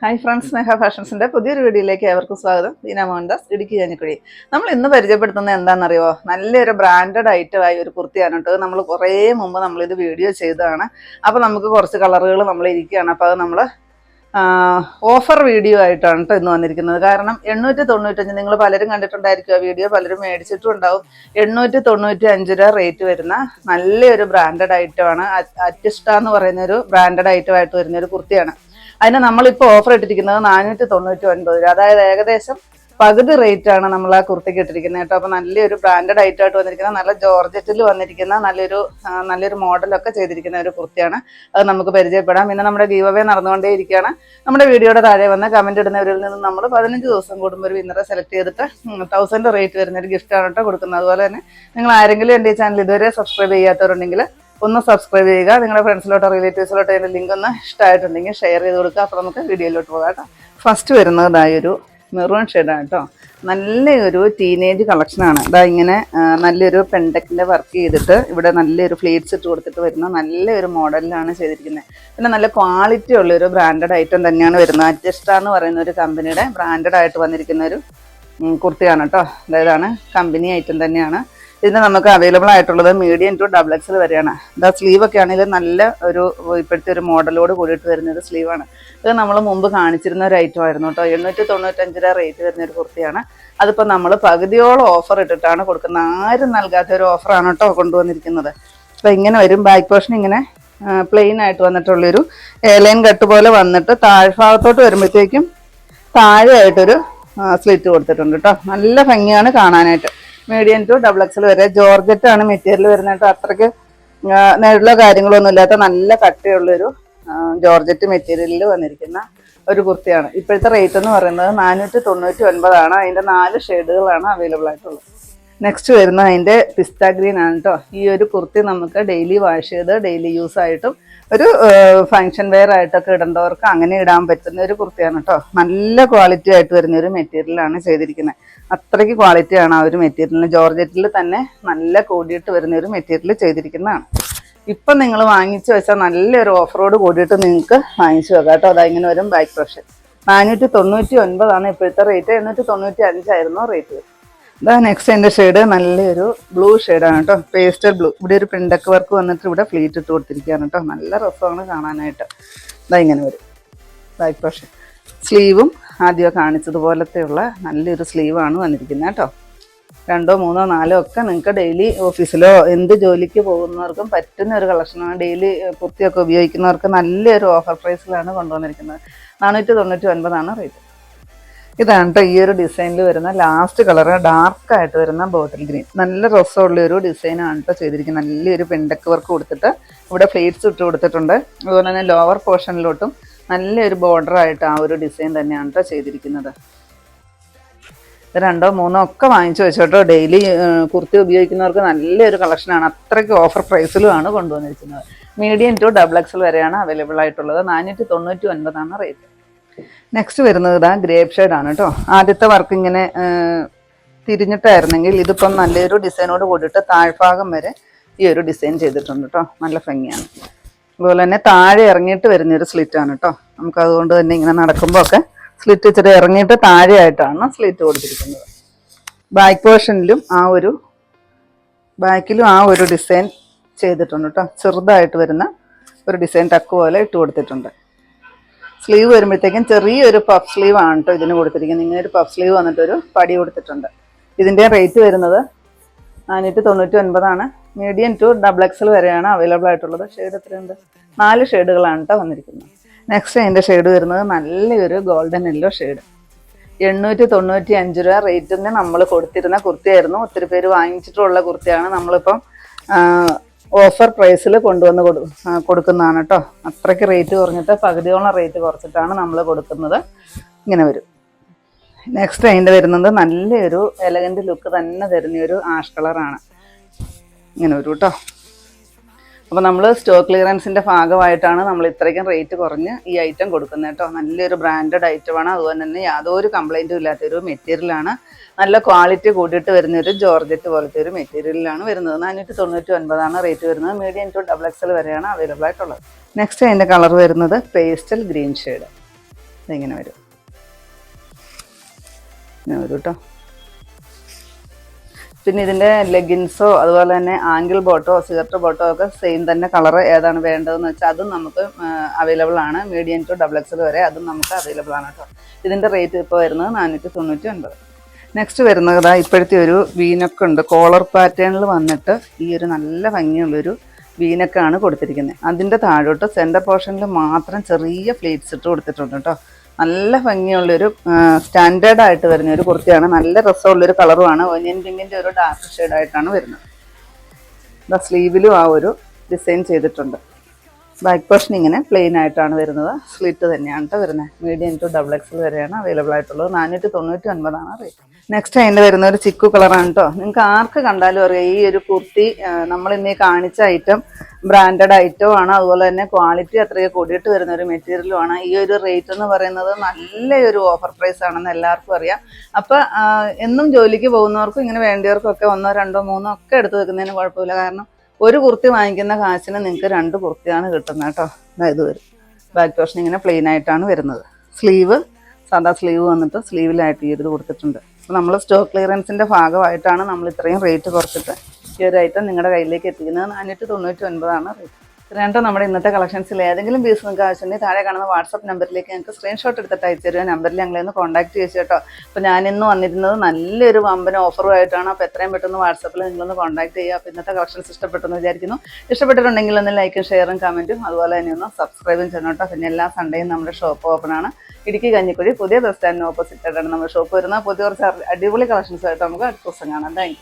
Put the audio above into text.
Hi friends സ്നേഹ ഫാഷൻസിന്റെ പുതിയൊരു വീഡിയോയിലേക്ക് ഏവർക്കും സ്വാഗതം. ദീന മോഹൻദാസ് ഇടുക്കി കഞ്ഞിക്കുഴി നമ്മൾ ഇന്ന് പരിചയപ്പെടുത്തുന്നത് എന്താണെന്നറിയോ നല്ലൊരു ബ്രാൻഡഡ് ഐറ്റം ആയി ഒരു കുർത്തിയാണ് കേട്ടോ. നമ്മൾ കുറേ മുമ്പ് നമ്മളിത് വീഡിയോ ചെയ്തതാണ്. അപ്പോൾ നമുക്ക് കുറച്ച് കളറുകൾ നമ്മൾ ഇരിക്കുകയാണ്. അപ്പോൾ അത് നമ്മൾ ഓഫർ വീഡിയോ ആയിട്ടാണ് കേട്ടോ ഇന്ന് വന്നിരിക്കുന്നത്. കാരണം എണ്ണൂറ്റി തൊണ്ണൂറ്റഞ്ച് നിങ്ങൾ പലരും കണ്ടിട്ടുണ്ടായിരിക്കും ആ വീഡിയോ പലരും മേടിച്ചിട്ടും ഉണ്ടാവും. എണ്ണൂറ്റി തൊണ്ണൂറ്റി അഞ്ച് രൂപ റേറ്റ് വരുന്ന നല്ലൊരു ബ്രാൻഡഡ് ഐറ്റമാണ് അറ്റിസ്റ്റ എന്ന് പറയുന്ന ഒരു ബ്രാൻഡഡ് ഐറ്റം ആയിട്ട് വരുന്ന ഒരു കുർത്തിയാണ്. അതിന് നമ്മളിപ്പോൾ ഓഫർ ഇട്ടിരിക്കുന്നത് നാനൂറ്റി തൊണ്ണൂറ്റി ഒൻപത് രൂപ. അതായത് ഏകദേശം പകുതി റേറ്റ് ആണ് നമ്മൾ ആ കുർത്തിക്ക് ഇട്ടിരിക്കുന്നത് കേട്ടോ. അപ്പോൾ നല്ലൊരു ബ്രാൻഡഡ് ഐറ്റം ആയിട്ട് വന്നിരിക്കുന്ന നല്ല ജോർജറ്റിൽ വന്നിരിക്കുന്ന നല്ലൊരു നല്ലൊരു മോഡലൊക്കെ ചെയ്തിരിക്കുന്ന ഒരു കുർത്തിയാണ്. അത് നമുക്ക് പരിചയപ്പെടാം. പിന്നെ നമ്മുടെ ഗീവ് അവേ നടന്നുകൊണ്ടേ ഇരിക്കുകയാണ് നമ്മുടെ വീഡിയോയുടെ താഴെ വന്ന് കമന്റ് ഇടുന്നവരിൽ നിന്ന് നമ്മൾ പതിനഞ്ച് ദിവസം കൂടുമ്പോൾ ഒരു വിന്നറെ സെലക്ട് ചെയ്തിട്ട് തൗസൻഡ് റേറ്റ് വരുന്ന ഒരു ഗിഫ്റ്റാണ് കേട്ടോ കൊടുക്കുന്നത്. അതുപോലെ തന്നെ നിങ്ങൾ ആരെങ്കിലും എന്റെ ഈ ചാനൽ ഇതുവരെ സബ്സ്ക്രൈബ് ചെയ്യാത്തവരുണ്ടെങ്കിൽ ഒന്ന് സബ്സ്ക്രൈബ് ചെയ്യുക. നിങ്ങളുടെ ഫ്രണ്ട്സിലോട്ടോ റിലേറ്റീവ്സിലോട്ടോ അതിന്റെ ലിങ്ക് ഒന്ന് ഇഷ്ടമായിട്ടുണ്ടെങ്കിൽ ഷെയർ ചെയ്ത് കൊടുക്കുക. അപ്പോൾ നമുക്ക് വീഡിയോയിലോട്ട് പോകാം കേട്ടോ. ഫസ്റ്റ് വരുന്നതായൊരു മെറൂൺ ഷെയ്ഡാണ് കേട്ടോ. നല്ലൊരു ടീനേജ് കളക്ഷനാണ് ഇതാ ഇങ്ങനെ നല്ലൊരു പെൻഡക്കിന്റെ വർക്ക് ചെയ്തിട്ട് ഇവിടെ നല്ലൊരു ഫ്ലീറ്റ്സ് ഇട്ട് കൊടുത്തിട്ട് വരുന്ന നല്ലൊരു മോഡലിലാണ് ചെയ്തിരിക്കുന്നത് പിന്നെ നല്ല ക്വാളിറ്റി ഉള്ളൊരു ബ്രാൻഡഡ് ഐറ്റം തന്നെയാണ് വരുന്നത്. അഡ്ജസ്റ്റ എന്ന് പറയുന്ന ഒരു കമ്പനിയുടെ ബ്രാൻഡഡ് ആയിട്ട് വന്നിരിക്കുന്ന ഒരു കുർത്തിയാണ് കേട്ടോ. അതായതാണ് കമ്പനി ഐറ്റം തന്നെയാണ്. ഇതിന് നമുക്ക് അവൈലബിൾ ആയിട്ടുള്ളത് മീഡിയം ടു ഡബിൾ എക്സൽ വരെയാണ്. ഇതാ സ്ലീവ് ഒക്കെ ആണെങ്കിൽ നല്ല ഒരു ഇപ്പോഴത്തെ ഒരു മോഡലോട് കൂടിയിട്ട് വരുന്ന ഒരു സ്ലീവാണ് ഇത് നമ്മൾ മുമ്പ് കാണിച്ചിരുന്ന ഒരു ഐറ്റം ആയിരുന്നു കേട്ടോ എണ്ണൂറ്റി തൊണ്ണൂറ്റഞ്ച് രൂപ റേറ്റ് വരുന്ന ഒരു കുർത്തിയാണ്. അതിപ്പോൾ നമ്മൾ പകുതിയോളം ഓഫർ ഇട്ടിട്ടാണ് കൊടുക്കുന്നത്. ആരും നൽകാത്ത ഒരു ഓഫറാണ് കേട്ടോ കൊണ്ടുവന്നിരിക്കുന്നത്. അപ്പോൾ ഇങ്ങനെ വരും. ബാക്ക് പോർഷൻ ഇങ്ങനെ പ്ലെയിൻ ആയിട്ട് വന്നിട്ടുള്ളൊരു ഏലൈൻ കട്ട് പോലെ വന്നിട്ട് താഴ്ഭാഗത്തോട്ട് വരുമ്പോഴത്തേക്കും താഴെയായിട്ടൊരു സ്ലിറ്റ് കൊടുത്തിട്ടുണ്ട് കേട്ടോ നല്ല ഭംഗിയാണ് കാണാനായിട്ട്. മീഡിയം ടു ഡബിൾ എക്സൽ വരെ. ജോർജറ്റ് ആണ് മെറ്റീരിയൽ വരുന്നത് അത്രയ്ക്ക് നെഴുള്ള കാര്യങ്ങളൊന്നും ഇല്ലാത്ത നല്ല കട്ടിയുള്ളൊരു ജോർജറ്റ് മെറ്റീരിയലിൽ വന്നിരിക്കുന്ന ഒരു കുർത്തിയാണ്. ഇപ്പോഴത്തെ റേറ്റ് എന്ന് പറയുന്നത് നാനൂറ്റി തൊണ്ണൂറ്റി ഒൻപതാണ് അതിന്റെ നാല് ഷെയ്ഡുകളാണ് അവൈലബിൾ ആയിട്ടുള്ളത്. നെക്സ്റ്റ് വരുന്നത് അതിന്റെ പിസ്ത ഗ്രീൻ ആണ് കേട്ടോ. ഈ ഒരു കുർത്തി നമുക്ക് ഡെയിലി വാഷ് ചെയ്ത് ഡെയിലി യൂസ് ആയിട്ടും ഒരു ഫങ്ഷൻ വെയർ ആയിട്ടൊക്കെ ഇടേണ്ടവർക്ക് അങ്ങനെ ഇടാൻ പറ്റുന്ന ഒരു കുർത്തിയാണ് കേട്ടോ. നല്ല ക്വാളിറ്റി ആയിട്ട് വരുന്ന ഒരു മെറ്റീരിയലാണ് ചെയ്തിരിക്കുന്നത്. അത്രയ്ക്ക് ക്വാളിറ്റിയാണ് ആ ഒരു മെറ്റീരിയലിന് ജോർജറ്റിൽ തന്നെ നല്ല കൂടിയിട്ട് വരുന്ന ഒരു മെറ്റീരിയൽ ചെയ്തിരിക്കുന്നതാണ്. ഇപ്പം നിങ്ങൾ വാങ്ങിച്ചു വെച്ചാൽ നല്ലൊരു ഓഫറോട് കൂടിയിട്ട് നിങ്ങൾക്ക് വാങ്ങിച്ചു വെക്കാം കേട്ടോ. അതാ ഇങ്ങനെ വരും ബാക്ക് പ്രഷൻ നാനൂറ്റി തൊണ്ണൂറ്റി ഒൻപതാണ് ഇപ്പോഴത്തെ റേറ്റ് എണ്ണൂറ്റി തൊണ്ണൂറ്റി അഞ്ചായിരുന്നു റേറ്റ് ഇതാ നെക്സ്റ്റ് എന്റെ ഷെയ്ഡ് നല്ലൊരു ബ്ലൂ ഷെയ്ഡാണ് കേട്ടോ. പേസ്റ്റൽ ബ്ലൂ ഇവിടെ ഒരു പ്രിന്റൊക്കെ വർക്ക് വന്നിട്ട് ഇവിടെ ഫ്ലീറ്റ് ഇട്ട് കൊടുത്തിരിക്കുകയാണ് കേട്ടോ. നല്ല രസമാണ് കാണാനായിട്ട്. ഇതാ ഇങ്ങനെ വരും. ബാക്ക് പ്രഷൻ സ്ലീവും ആദ്യം കാണിച്ചതുപോലത്തെയുള്ള നല്ലൊരു സ്ലീവാണ് വന്നിരിക്കുന്നത് കേട്ടോ. രണ്ടോ മൂന്നോ നാലോ ഒക്കെ നിങ്ങൾക്ക് ഡെയിലി ഓഫീസിലോ എന്ത് ജോലിക്ക് പോകുന്നവർക്കും പറ്റുന്ന ഒരു കളക്ഷനാണ്. ഡെയിലി കുർത്തിയൊക്കെ ഉപയോഗിക്കുന്നവർക്ക് നല്ലൊരു ഓഫർ പ്രൈസിലാണ് കൊണ്ടുവന്നിരിക്കുന്നത്. നാനൂറ്റി തൊണ്ണൂറ്റി ഒൻപതാണ് റേറ്റ് ഇതാണ് ഈ ഒരു ഡിസൈനിൽ വരുന്ന ലാസ്റ്റ് കളർ ഡാർക്ക് ആയിട്ട് വരുന്ന ബോട്ടിൽ ഗ്രീൻ നല്ല രസമുള്ള ഒരു ഡിസൈനാണ് കേട്ടോ ചെയ്തിരിക്കുന്നത്. നല്ലൊരു പെണ്ടക്ക് വർക്ക് കൊടുത്തിട്ട് ഇവിടെ ഫ്ലേറ്റ്സ് ഇട്ട് കൊടുത്തിട്ടുണ്ട്. അതുപോലെ തന്നെ ലോവർ പോർഷനിലോട്ടും നല്ലൊരു ബോർഡർ ആയിട്ട് ആ ഒരു ഡിസൈൻ തന്നെയാണ് കേട്ടോ ചെയ്തിരിക്കുന്നത്. രണ്ടോ മൂന്നോ ഒക്കെ വാങ്ങിച്ചു വെച്ചോട്ടോ. ഡെയിലി കുർത്തി ഉപയോഗിക്കുന്നവർക്ക് നല്ലൊരു കളക്ഷനാണ് അത്രയ്ക്ക് ഓഫർ പ്രൈസിലുമാണ് കൊണ്ടുവന്നിരിക്കുന്നത്. മീഡിയം ടു ഡബിൾ എക്സൽ വരെയാണ് അവൈലബിൾ ആയിട്ടുള്ളത്. നാനൂറ്റി തൊണ്ണൂറ്റി ഒൻപതാണ് റേറ്റ് നെക്സ്റ്റ് വരുന്നത് ഇതാ ഗ്രേപ്പ് ഷെയ്ഡാണ് കേട്ടോ ആദ്യത്തെ വർക്ക് ഇങ്ങനെ തിരിഞ്ഞിട്ടായിരുന്നെങ്കിൽ ഇതിപ്പം നല്ലൊരു ഡിസൈനോട് കൂടിയിട്ട് താഴ്ഭാഗം വരെ ഈ ഒരു ഡിസൈൻ ചെയ്തിട്ടുണ്ട് കേട്ടോ നല്ല ഭംഗിയാണ്. അതുപോലെ തന്നെ താഴെ ഇറങ്ങിയിട്ട് വരുന്ന ഒരു സ്ലിറ്റ് ആണ് കേട്ടോ. നമുക്ക് അതുകൊണ്ട് തന്നെ ഇങ്ങനെ നടക്കുമ്പോൾ ഒക്കെ സ്ലിറ്റ് ഇച്ചിരി ഇറങ്ങിയിട്ട് താഴെയായിട്ടാണ് സ്ലിറ്റ് കൊടുത്തിരിക്കുന്നത്. ബാക്ക് പോർഷനിലും ആ ഒരു ബാക്കിലും ആ ഒരു ഡിസൈൻ ചെയ്തിട്ടുണ്ട് കേട്ടോ. ചെറുതായിട്ട് വരുന്ന ഒരു ഡിസൈൻ ടക്ക് പോലെ ഇട്ട് കൊടുത്തിട്ടുണ്ട്. സ്ലീവ് വരുമ്പോഴത്തേക്കും ചെറിയൊരു പഫ് സ്ലീവ് ആണ് കേട്ടോ ഇതിന് കൊടുത്തിരിക്കുന്നത്. ഇങ്ങനെ ഒരു പഫ് സ്ലീവ് വന്നിട്ടൊരു പടി കൊടുത്തിട്ടുണ്ട്. ഇതിന്റെ റേറ്റ് വരുന്നത് നാനൂറ്റി തൊണ്ണൂറ്റി ഒൻപതാണ്. മീഡിയം ടു ഡബിൾ എക്സൽ വരെയാണ് അവൈലബിൾ ആയിട്ടുള്ളത്. ഷെയ്ഡ് എത്രയുണ്ട്? നാല് ഷെയ്ഡുകളാണ് കേട്ടോ വന്നിരിക്കുന്നത്. നെക്സ്റ്റ് അതിന്റെ ഷെയ്ഡ് വരുന്നത് നല്ലൊരു ഗോൾഡൻ യെല്ലോ ഷെയ്ഡ് എണ്ണൂറ്റി തൊണ്ണൂറ്റി അഞ്ച് രൂപ റേറ്റിന് നമ്മൾ കൊടുത്തിരുന്ന കുർത്തിയായിരുന്നു. ഒത്തിരി പേര് വാങ്ങിച്ചിട്ടുള്ള കുർത്തിയാണ്. നമ്മളിപ്പം ഓഫർ പ്രൈസിൽ കൊണ്ടുവന്ന് കൊടു കൊടുക്കുന്നതാണ് കേട്ടോ അത്രയ്ക്ക് റേറ്റ് കുറഞ്ഞിട്ട് പകുതിയോളം റേറ്റ് കുറച്ചിട്ടാണ് നമ്മൾ കൊടുക്കുന്നത്. ഇങ്ങനെ വരും. നെക്സ്റ്റ് അതിന്റെ വരുന്നത് നല്ലൊരു എലഗന്റ് ലുക്ക് തന്നെ തരുന്ന ഒരു ആഷ് കളറാണ് ഇങ്ങനെ വരും കേട്ടോ അപ്പോൾ നമ്മൾ സ്റ്റോക്ക് ക്ലിയറൻസിന്റെ ഭാഗമായിട്ടാണ് നമ്മൾ ഇത്രയ്ക്കും റേറ്റ് കുറഞ്ഞ് ഈ ഐറ്റം കൊടുക്കുന്നത് കേട്ടോ നല്ലൊരു ബ്രാൻഡഡ് ഐറ്റമാണ് അതുപോലെ തന്നെ യാതൊരു കംപ്ലൈന്റും ഇല്ലാത്തൊരു മെറ്റീരിയലാണ് നല്ല ക്വാളിറ്റി കൂടിയിട്ട് വരുന്ന ഒരു ജോർജറ്റ് പോലത്തെ ഒരു മെറ്റീരിയലാണ് വരുന്നത്. നാനൂറ്റി തൊണ്ണൂറ്റി ഒൻപതാണ് റേറ്റ് വരുന്നത് മീഡിയം ടു ഡബിൾ എക്സൽ വരെയാണ് അവൈലബിൾ ആയിട്ടുള്ളത്. നെക്സ്റ്റ് അതിന്റെ കളർ വരുന്നത് പേസ്റ്റൽ ഗ്രീൻ ഷെയ്ഡ് ഇതിങ്ങനെ വരും? ഇങ്ങനെ വരും കേട്ടോ പിന്നെ ഇതിന്റെ ലെഗിൻസോ അതുപോലെ തന്നെ ആംഗിൾ ബോട്ടോ സിഗർട്ട് ബോട്ടോ ഒക്കെ സെയിം തന്നെ കളർ ഏതാണ് വേണ്ടതെന്ന് വെച്ചാൽ അതും നമുക്ക് അവൈലബിൾ ആണ്. മീഡിയം ടു ഡബിൾ എക്സൽ വരെ അതും നമുക്ക് അവൈലബിൾ ആണ് കേട്ടോ. ഇതിന്റെ റേറ്റ് ഇപ്പോൾ വരുന്നത് നാനൂറ്റി തൊണ്ണൂറ്റി ഒൻപത് നെക്സ്റ്റ് വരുന്നത് ഇപ്പോഴത്തെ ഒരു വീനക്ക് ഉണ്ട്. കോളർ പാറ്റേണിൽ വന്നിട്ട് ഈ ഒരു നല്ല ഭംഗിയുള്ളൊരു വീനക്കാണ് കൊടുത്തിരിക്കുന്നത് അതിന്റെ താഴോട്ട് സെന്റർ പോർഷനിൽ മാത്രം ചെറിയ ഫ്ലേറ്റ്സ് ഇട്ട് കൊടുത്തിട്ടുണ്ട് കേട്ടോ. നല്ല ഭംഗിയുള്ളൊരു സ്റ്റാൻഡേർഡ് ആയിട്ട് വരുന്ന ഒരു കുർത്തിയാണ്. നല്ല രസമുള്ളൊരു കളറുമാണ്. ഒനിയൻ പിങ്കിന്റെ ഒരു ഡാർക്ക് ഷെയ്ഡായിട്ടാണ് വരുന്നത്. ഇതാ സ്ലീവിലും ആ ഒരു ഡിസൈൻ ചെയ്തിട്ടുണ്ട്. ബാക്ക് പോർഷൻ ഇങ്ങനെ പ്ലെയിൻ ആയിട്ടാണ് വരുന്നത്. സ്ലിറ്റ് തന്നെയാണ് കേട്ടോ വരുന്നത്. മീഡിയം ടു ഡബിൾ എക്സൽ വരെയാണ് അവൈലബിൾ ആയിട്ടുള്ളത്. നാനൂറ്റി തൊണ്ണൂറ്റി ഒൻപതാണ് റേറ്റ്. നെക്സ്റ്റ് അതിന്റെ വരുന്ന ഒരു ചിക്കു കളറാണ് കേട്ടോ നിങ്ങൾക്ക് ആർക്ക് കണ്ടാലും അറിയാം ഈ ഒരു കുർത്തി നമ്മൾ കാണിച്ച ഐറ്റം ബ്രാൻഡഡ് ഐറ്റം ആണ്. അതുപോലെ തന്നെ ക്വാളിറ്റി അത്രയും കൂടിയിട്ട് വരുന്ന ഒരു മെറ്റീരിയലും ആണ്. ഈ ഒരു റേറ്റ് എന്ന് പറയുന്നത് നല്ലൊരു ഓഫർ പ്രൈസ് ആണെന്ന് എല്ലാവർക്കും അറിയാം. അപ്പം എന്നും ജോലിക്ക് പോകുന്നവർക്കും ഇങ്ങനെ വേണ്ടിയവർക്കൊക്കെ ഒന്നോ രണ്ടോ മൂന്നോ ഒക്കെ എടുത്ത് വെക്കുന്നതിന് കുഴപ്പമില്ല. കാരണം ഒരു കുർത്തി വാങ്ങിക്കുന്ന കാശിന് നിങ്ങൾക്ക് രണ്ട് കുർത്തിയാണ് കിട്ടുന്നത് കേട്ടോ. അതായത് വരും ബാക്ക് പോർഷൻ ഇങ്ങനെ പ്ലെയിൻ ആയിട്ടാണ് വരുന്നത്. സ്ലീവ് സാധാ സ്ലീവ് വന്നിട്ട് സ്ലീവിലായിട്ട് ഈ ഇത് കൊടുത്തിട്ടുണ്ട്. അപ്പോൾ നമ്മൾ സ്റ്റോക്ക് ക്ലിയറൻസിന്റെ ഭാഗമായിട്ടാണ് നമ്മൾ ഇത്രയും റേറ്റ് കുറച്ചിട്ട് ഈ ഒരു ഐറ്റം നിങ്ങളുടെ കയ്യിലേക്ക് എത്തിക്കുന്നത് നാനൂറ്റി തൊണ്ണൂറ്റി ഒൻപതാണ് റേറ്റ് നമ്മുടെ ഇന്നത്തെ കളക്ഷൻസിൽ. ഏതെങ്കിലും പീസ് നിങ്ങൾക്ക് ആവശ്യമുണ്ടെങ്കിൽ താഴെ കാണുന്ന വാട്സപ്പ് നമ്പറിലേക്ക് ഞങ്ങൾക്ക് സ്ക്രീൻഷോട്ട് എടുത്തിട്ട് അയച്ചു തരുക. നമ്പറിൽ ഞങ്ങളെ ഒന്ന് കോൺടാക്ട് ചെയ്തു കേട്ടോ. അപ്പോൾ ഞാനിന്ന് വന്നിരുന്നത് നല്ലൊരു വമ്പൻ ഓഫറുമായിട്ടാണ് അപ്പോൾ എത്രയും പെട്ടെന്ന് വാട്സപ്പിൽ നിങ്ങളൊന്ന് കോൺടാക്ട് ചെയ്യുക. അപ്പോൾ ഇന്നത്തെ കളക്ഷൻസ് ഇഷ്ടപ്പെട്ടെന്ന് വിചാരിക്കുന്നു. ഇഷ്ടപ്പെട്ടിട്ടുണ്ടെങ്കിൽ ഒന്ന് ലൈക്കും ഷെയറും കമന്റും അതുപോലെ തന്നെ ഒന്ന് സബ്സ്ക്രൈബും ചെയ്യണം കേട്ടോ. പിന്നെ എല്ലാ സൺഡേയും നമ്മുടെ ഷോപ്പ് ഓപ്പൺ ആണ്. ഇടുക്കി കഞ്ഞിക്കുഴി പുതിയ ബസ് സ്റ്റാൻഡിന് ഓപ്പോസിറ്റ് ആയിട്ടാണ് നമ്മുടെ ഷോപ്പ് വരുന്നത്. പുതിയ കുറച്ച് അടിപൊളി കളക്ഷൻസ് ആയിട്ട് നമുക്ക് അടുത്ത ദിവസം കാണാം. താങ്ക്